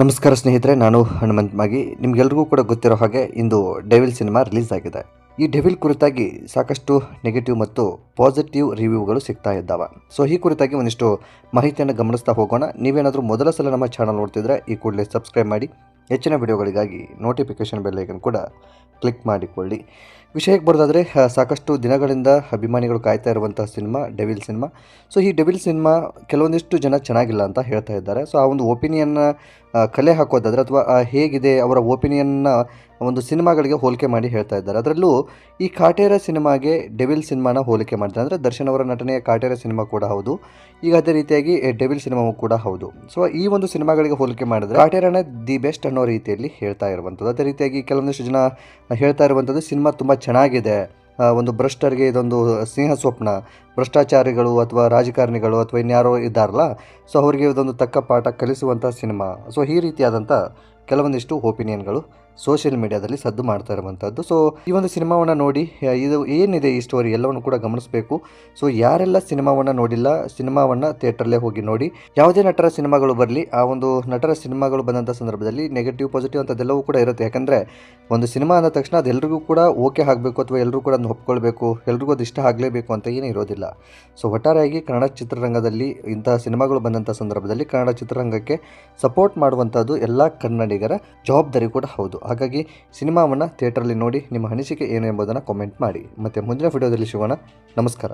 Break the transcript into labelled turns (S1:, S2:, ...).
S1: ನಮಸ್ಕಾರ ಸ್ನೇಹಿತರೆ, ನಾನು ಹನುಮಂತ್ ಮಾಗಿ ನಿಮ್ಗೆಲ್ರಿಗೂ ಕೂಡ ಗೊತ್ತಿರೋ ಹಾಗೆ ಇಂದು ಡೆವಿಲ್ ಸಿನಿಮಾ ರಿಲೀಸ್ ಆಗಿದೆ. ಈ ಡೆವಿಲ್ ಕುರಿತಾಗಿ ಸಾಕಷ್ಟು ನೆಗೆಟಿವ್ ಮತ್ತು ಪಾಸಿಟಿವ್ ರಿವ್ಯೂಗಳು ಸಿಗ್ತಾ ಇದ್ದಾವೆ. ಸೊ, ಈ ಕುರಿತಾಗಿ ಒಂದಿಷ್ಟು ಮಾಹಿತಿಯನ್ನು ಗಮನಿಸ್ತಾ ಹೋಗೋಣ. ನೀವೇನಾದರೂ ಮೊದಲ ಸಲ ನಮ್ಮ ಚಾನಲ್ ನೋಡ್ತಿದ್ರೆ ಈ ಕೂಡಲೇ ಸಬ್ಸ್ಕ್ರೈಬ್ ಮಾಡಿ. ಹೆಚ್ಚಿನ ವಿಡಿಯೋಗಳಿಗಾಗಿ ನೋಟಿಫಿಕೇಷನ್ ಬೆಲ್ಲೈಕನ್ ಕೂಡ ಕ್ಲಿಕ್ ಮಾಡಿಕೊಳ್ಳಿ. ವಿಷಯಕ್ಕೆ ಬರೋದಾದರೆ ಸಾಕಷ್ಟು ದಿನಗಳಿಂದ ಅಭಿಮಾನಿಗಳು ಕಾಯ್ತಾ ಇರುವಂಥ ಸಿನಿಮಾ, ಡೆವಿಲ್ ಸಿನಿಮಾ. ಸೊ, ಈ ಡೆವಿಲ್ ಸಿನಿಮಾ ಕೆಲವೊಂದಿಷ್ಟು ಜನ ಚೆನ್ನಾಗಿಲ್ಲ ಅಂತ ಹೇಳ್ತಾ ಇದ್ದಾರೆ. ಸೊ, ಆ ಒಂದು ಒಪಿನಿಯನ್ನ ಕಲೆ ಹಾಕೋದಾದ್ರೆ ಅಥವಾ ಹೇಗಿದೆ, ಅವರ ಒಪಿನಿಯನ್ನ ಒಂದು ಸಿನಿಮಾಗಳಿಗೆ ಹೋಲಿಕೆ ಮಾಡಿ ಹೇಳ್ತಾ ಇದ್ದಾರೆ. ಅದರಲ್ಲೂ ಈ ಕಾಟೇರ ಸಿನಿಮಾಗೆ ಡೆವಿಲ್ ಸಿನಿಮಾನ ಹೋಲಿಕೆ ಮಾಡ್ತಾರೆ. ಅಂದರೆ ದರ್ಶನ್ ಅವರ ನಟನೆಯ ಕಾಟೇರ ಸಿನಿಮಾ ಕೂಡ ಹೌದು. ಈಗ ಅದೇ ರೀತಿಯಾಗಿ ಡೆವಿಲ್ ಸಿನಿಮಾವು ಕೂಡ ಹೌದು. ಸೊ, ಈ ಒಂದು ಸಿನಿಮಾಗಳಿಗೆ ಹೋಲಿಕೆ ಮಾಡಿದ್ರೆ, ಕಾಟೇರನ ದಿ ಬೆಸ್ಟ್ ಅನ್ನೋ ರೀತಿಯಲ್ಲಿ ಹೇಳ್ತಾ ಇರುವಂಥದ್ದು. ಅದೇ ರೀತಿಯಾಗಿ ಕೆಲವೊಂದಿಷ್ಟು ಜನ ಹೇಳ್ತಾ ಇರುವಂಥದ್ದು, ಸಿನಿಮಾ ತುಂಬ ಚೆನ್ನಾಗಿದೆ. ಒಂದು ಭ್ರಷ್ಟರಿಗೆ ಇದೊಂದು ಸಿಂಹ ಸ್ವಪ್ನ. ಭ್ರಷ್ಟಾಚಾರಿಗಳು ಅಥವಾ ರಾಜಕಾರಣಿಗಳು ಅಥವಾ ಇನ್ಯಾರೋ ಇದ್ದಾರಲ್ಲ, ಸೊ ಅವರಿಗೆ ಇದೊಂದು ತಕ್ಕ ಪಾಠ ಕಲಿಸುವಂಥ ಸಿನಿಮಾ. ಸೊ ಈ ರೀತಿಯಾದಂಥ ಕೆಲವೊಂದಿಷ್ಟು ಒಪಿನಿಯನ್ಗಳು ಸೋಷಿಯಲ್ ಮೀಡಿಯಾದಲ್ಲಿ ಸದ್ದು ಮಾಡ್ತಾ ಇರುವಂಥದ್ದು ಸೊ ಈ ಒಂದು ಸಿನಿಮಾವನ್ನು ನೋಡಿ ಇದು ಏನಿದೆ ಈ ಸ್ಟೋರಿ ಎಲ್ಲವನ್ನು ಕೂಡ ಗಮನಿಸಬೇಕು. ಸೊ ಯಾರೆಲ್ಲ ಸಿನಿಮಾವನ್ನು ನೋಡಿಲ್ಲ, ಸಿನಿಮಾವನ್ನು ಥಿಯೇಟ್ರಲ್ಲೇ ಹೋಗಿ ನೋಡಿ, ಯಾವುದೇ ನಟರ ಸಿನಿಮಾಗಳು ಬರಲಿ, ಆ ಒಂದು ನಟರ ಸಿನಿಮಾಗಳು ಬಂದಂಥ ಸಂದರ್ಭದಲ್ಲಿ ನೆಗೆಟಿವ್ ಪಾಸಿಟಿವ್ ಅಂಥದ್ದೆಲ್ಲವೂ ಕೂಡ ಇರುತ್ತೆ. ಯಾಕಂದರೆ, ಒಂದು ಸಿನಿಮಾ ಅಂದ ತಕ್ಷಣ ಅದೆಲ್ಲರಿಗೂ ಕೂಡ ಓಕೆ ಆಗಬೇಕು ಅಥವಾ ಎಲ್ಲರೂ ಕೂಡ ಅದನ್ನು ಒಪ್ಕೊಳ್ಬೇಕು, ಎಲ್ರಿಗೂ ಅದು ಇಷ್ಟ ಆಗಲೇಬೇಕು ಅಂತ ಏನೂ ಇರೋದಿಲ್ಲ. ಸೊ ಒಟ್ಟಾರೆಯಾಗಿ ಕನ್ನಡ ಚಿತ್ರರಂಗದಲ್ಲಿ ಇಂತಹ ಸಿನಿಮಾಗಳು ಬಂದಂಥ ಸಂದರ್ಭದಲ್ಲಿ ಕನ್ನಡ ಚಿತ್ರರಂಗಕ್ಕೆ ಸಪೋರ್ಟ್ ಮಾಡುವಂಥದ್ದು ಎಲ್ಲ ಕನ್ನಡಿಗರ ಜವಾಬ್ದಾರಿ ಕೂಡ ಹೌದು. ಹಾಗಾಗಿ ಸಿನಿಮಾವನ್ನು ಥಿಯೇಟ್ರಲ್ಲಿ ನೋಡಿ ನಿಮ್ಮ ಅನಿಸಿಕೆ ಏನು ಎಂಬುದನ್ನು ಕಾಮೆಂಟ್ ಮಾಡಿ. ಮತ್ತು ಮುಂದಿನ ವಿಡಿಯೋದಲ್ಲಿ ಸಿಗೋಣ. ನಮಸ್ಕಾರ.